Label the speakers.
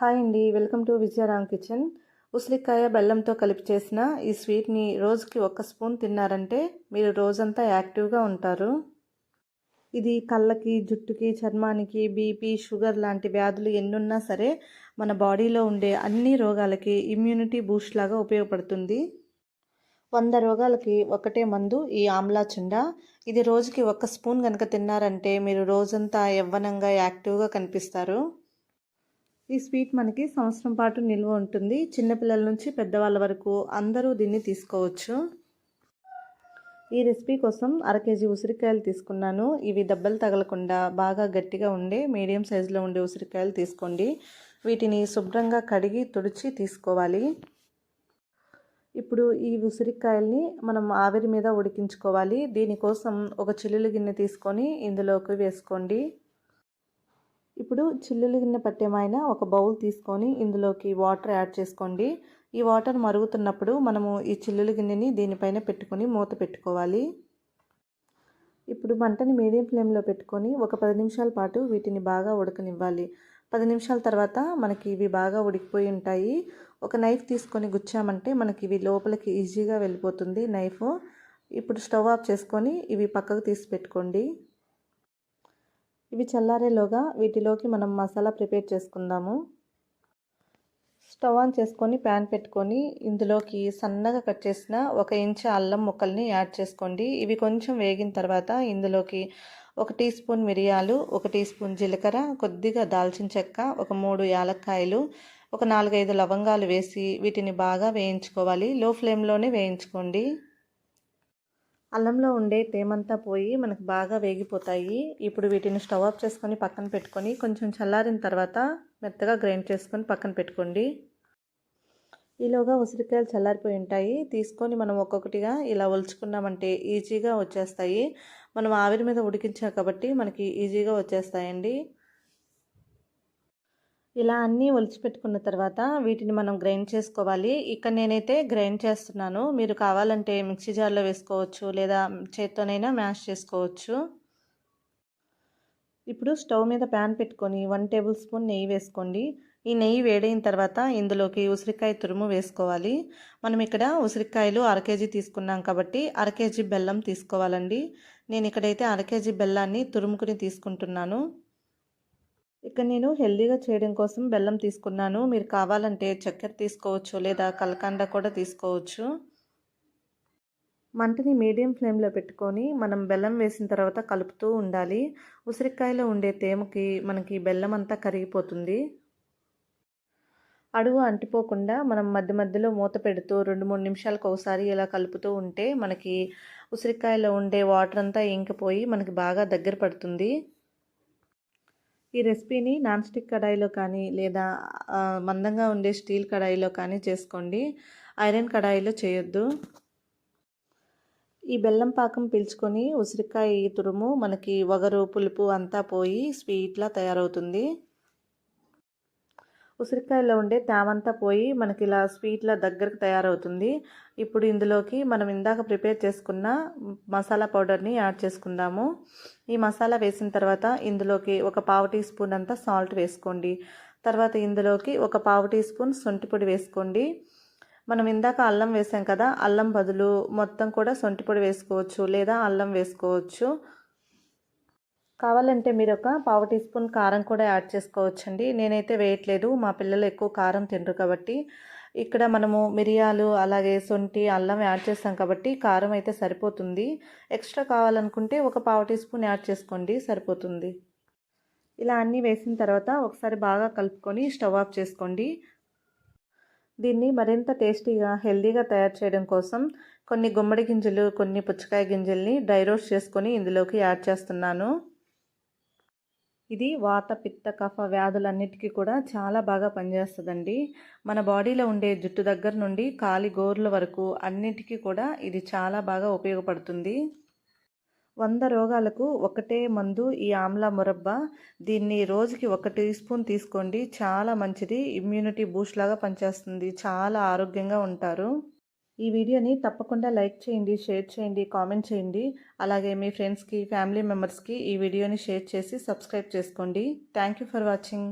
Speaker 1: Hi అండి. Welcome to Vijayaram kitchen. ఉసిరికాయ బెల్లంతో కలిపి చేసిన ఈ స్వీట్ని రోజుకి ఒక స్పూన్ తిన్నారంటే మీరు రోజంతా యాక్టివ్గా ఉంటారు. ఇది కళ్ళకి జుట్టుకి చర్మానికి బీపీ షుగర్ లాంటి వ్యాధులు ఎన్నున్నా సరే మన బాడీలో ఉండే అన్ని రోగాలకి ఇమ్యూనిటీ బూస్ట్ లాగా ఉపయోగపడుతుంది. వంద రోగాలకి ఒకటే మందు ఈ ఆమ్లా చుండ. ఇది రోజుకి ఒక స్పూన్ కనుక తిన్నారంటే మీరు రోజంతా యవ్వనంగా యాక్టివ్గా కనిపిస్తారు. ఈ స్వీట్ మనకి సంవత్సరం పాటు నిల్వ ఉంటుంది. చిన్నపిల్లల నుంచి పెద్దవాళ్ళ వరకు అందరూ దీన్ని తీసుకోవచ్చు. ఈ రెసిపీ కోసం అర కేజీ ఉసిరికాయలు తీసుకున్నాను. ఇవి దెబ్బలు తగలకుండా బాగా గట్టిగా ఉండే మీడియం సైజులో ఉండే ఉసిరికాయలు తీసుకోండి. వీటిని శుభ్రంగా కడిగి తుడిచి తీసుకోవాలి. ఇప్పుడు ఈ ఉసిరికాయల్ని మనం ఆవిరి మీద ఉడికించుకోవాలి. దీనికోసం ఒక చిల్లులు గిన్నె తీసుకొని ఇందులోకి వేసుకోండి. ఇప్పుడు చిల్లులు గిన్నె పట్టేమైన ఒక బౌల్ తీసుకొని ఇందులోకి వాటర్ యాడ్ చేసుకోండి. ఈ వాటర్ మరుగుతున్నప్పుడు మనము ఈ చిల్లుల గిన్నెని దీనిపైన పెట్టుకొని మూత పెట్టుకోవాలి. ఇప్పుడు మంటని మీడియం ఫ్లేమ్లో పెట్టుకొని ఒక పది నిమిషాల పాటు వీటిని బాగా ఉడకనివ్వాలి. పది నిమిషాల తర్వాత మనకి ఇవి బాగా ఉడికిపోయి ఉంటాయి. ఒక నైఫ్ తీసుకొని గుచ్చామంటే మనకి ఇవి లోపలికి ఈజీగా వెళ్ళిపోతుంది నైఫ్. ఇప్పుడు స్టవ్ ఆఫ్ చేసుకొని ఇవి పక్కకు తీసి పెట్టుకోండి. ఇవి చల్లారేలోగా వీటిలోకి మనం మసాలా ప్రిపేర్ చేసుకుందాము. స్టవ్ ఆన్ చేసుకొని ప్యాన్ పెట్టుకొని ఇందులోకి సన్నగా కట్ చేసిన ఒక ఇంచు అల్లం ముక్కల్ని యాడ్ చేసుకోండి. ఇవి కొంచెం వేగిన తర్వాత ఇందులోకి ఒక టీ స్పూన్ మిరియాలు ఒక టీ స్పూన్ జీలకర్ర కొద్దిగా దాల్చిన చెక్క ఒక మూడు యాలక్కాయలు ఒక నాలుగైదు లవంగాలు వేసి వీటిని బాగా వేయించుకోవాలి. లో ఫ్లేమ్లోనే వేయించుకోండి. అల్లంలో ఉండే తేమంతా పోయి మనకు బాగా వేగిపోతాయి. ఇప్పుడు వీటిని స్టవ్ ఆఫ్ చేసుకొని పక్కన పెట్టుకొని కొంచెం చల్లారిన తర్వాత మెత్తగా గ్రైండ్ చేసుకొని పక్కన పెట్టుకోండి. ఈలోగా ఉసిరికాయలు చల్లారిపోయి ఉంటాయి. తీసుకొని మనం ఒక్కొక్కటిగా ఇలా ఒలుచుకున్నామంటే ఈజీగా వచ్చేస్తాయి. మనం ఆవిరి మీద ఉడికించాం కాబట్టి మనకి ఈజీగా వచ్చేస్తాయండి. ఇలా అన్నీ ఒలిచిపెట్టుకున్న తర్వాత వీటిని మనం గ్రైండ్ చేసుకోవాలి. ఇక్కడ నేనైతే గ్రైండ్ చేస్తున్నాను. మీరు కావాలంటే మిక్సీ జార్లో వేసుకోవచ్చు లేదా చేత్తోనైనా మ్యాష్ చేసుకోవచ్చు. ఇప్పుడు స్టవ్ మీద ప్యాన్ పెట్టుకొని వన్ టేబుల్ స్పూన్ నెయ్యి వేసుకోండి. ఈ నెయ్యి వేడైన తర్వాత ఇందులోకి ఉసిరికాయ తురుము వేసుకోవాలి. మనం ఇక్కడ ఉసిరికాయలు అర కేజీ తీసుకున్నాం కాబట్టి అర కేజీ బెల్లం తీసుకోవాలండి. నేను ఇక్కడైతే అర కేజీ బెల్లాన్ని తురుముకుని తీసుకుంటున్నాను. ఇక్కడ నేను హెల్దీగా చేయడం కోసం బెల్లం తీసుకున్నాను. మీరు కావాలంటే చక్కెర తీసుకోవచ్చు లేదా కలకండ కూడా తీసుకోవచ్చు. మంటని మీడియం ఫ్లేమ్లో పెట్టుకొని మనం బెల్లం వేసిన తర్వాత కలుపుతూ ఉండాలి. ఉసిరికాయలో ఉండే తేమకి మనకి బెల్లం అంతా కరిగిపోతుంది. అడుగు అంటిపోకుండా మనం మధ్య మధ్యలో మూత పెడుతూ రెండు మూడు నిమిషాలకు ఒకసారి ఇలా కలుపుతూ ఉంటే మనకి ఉసిరికాయలో ఉండే వాటర్ అంతా ఇంకిపోయి మనకి బాగా దగ్గర పడుతుంది. ఈ రెసిపీని నాన్ స్టిక్ కడాయిలో కానీ లేదా మందంగా ఉండే స్టీల్ కడాయిలో కానీ చేసుకోండి. ఐరన్ కడాయిలో చేయొద్దు. ఈ బెల్లం పాకం పీల్చుకొని ఉసిరికాయ తురుము మనకి వగరు పులుపు అంతా పోయి స్వీట్లా తయారవుతుంది. ఉసిరికాయలో ఉండే తేమంతా పోయి మనకి ఇలా స్వీట్ల దగ్గరకు తయారవుతుంది. ఇప్పుడు ఇందులోకి మనం ఇందాక ప్రిపేర్ చేసుకున్న మసాలా పౌడర్ని యాడ్ చేసుకుందాము. ఈ మసాలా వేసిన తర్వాత ఇందులోకి ఒక పావు టీ స్పూన్ అంతా సాల్ట్ వేసుకోండి. తర్వాత ఇందులోకి ఒక పావు టీ స్పూన్ సొంటి పొడి వేసుకోండి. మనం ఇందాక అల్లం వేసాం కదా అల్లం బదులు మొత్తం కూడా సొంటి పొడి వేసుకోవచ్చు లేదా అల్లం వేసుకోవచ్చు. కావాలంటే మీరు ఒక పావు టీ స్పూన్ కారం కూడా యాడ్ చేసుకోవచ్చండి. నేనైతే వేయట్లేదు మా పిల్లలు ఎక్కువ కారం తినరు కాబట్టి. ఇక్కడ మనము మిరియాలు అలాగే సొంటి అల్లం యాడ్ చేస్తాం కాబట్టి కారం అయితే సరిపోతుంది. ఎక్స్ట్రా కావాలనుకుంటే ఒక పావు టీ స్పూన్ యాడ్ చేసుకోండి సరిపోతుంది. ఇలా అన్నీ వేసిన తర్వాత ఒకసారి బాగా కలుపుకొని స్టవ్ ఆఫ్ చేసుకోండి. దీన్ని మరింత టేస్టీగా హెల్దీగా తయారు చేయడం కోసం కొన్ని గుమ్మడి గింజలు కొన్ని పుచ్చకాయ గింజల్ని డ్రై రోస్ట్ చేసుకొని ఇందులోకి యాడ్ చేస్తున్నాను. ఇది వాత పిత్త కఫ వ్యాధులన్నిటికీ కూడా చాలా బాగా పనిచేస్తుందండి. మన బాడీలో ఉండే జుట్టు దగ్గర నుండి కాలి గోర్ల వరకు అన్నిటికీ కూడా ఇది చాలా బాగా ఉపయోగపడుతుంది. వంద రోగాలకు ఒకటే మందు ఈ ఆమ్లా మురబ్బ. దీన్ని రోజుకి ఒక టీ స్పూన్ తీసుకోండి. చాలా మంచిది. ఇమ్యూనిటీ బూస్ట్ లాగా పనిచేస్తుంది. చాలా ఆరోగ్యంగా ఉంటారు. ఈ వీడియోని తప్పకుండా లైక్ చేయండి షేర్ చేయండి కామెంట్ చేయండి. అలాగే మీ ఫ్రెండ్స్కి ఫ్యామిలీ మెంబర్స్కి ఈ వీడియోని షేర్ చేసి సబ్స్క్రైబ్ చేసుకోండి. Thank for watching.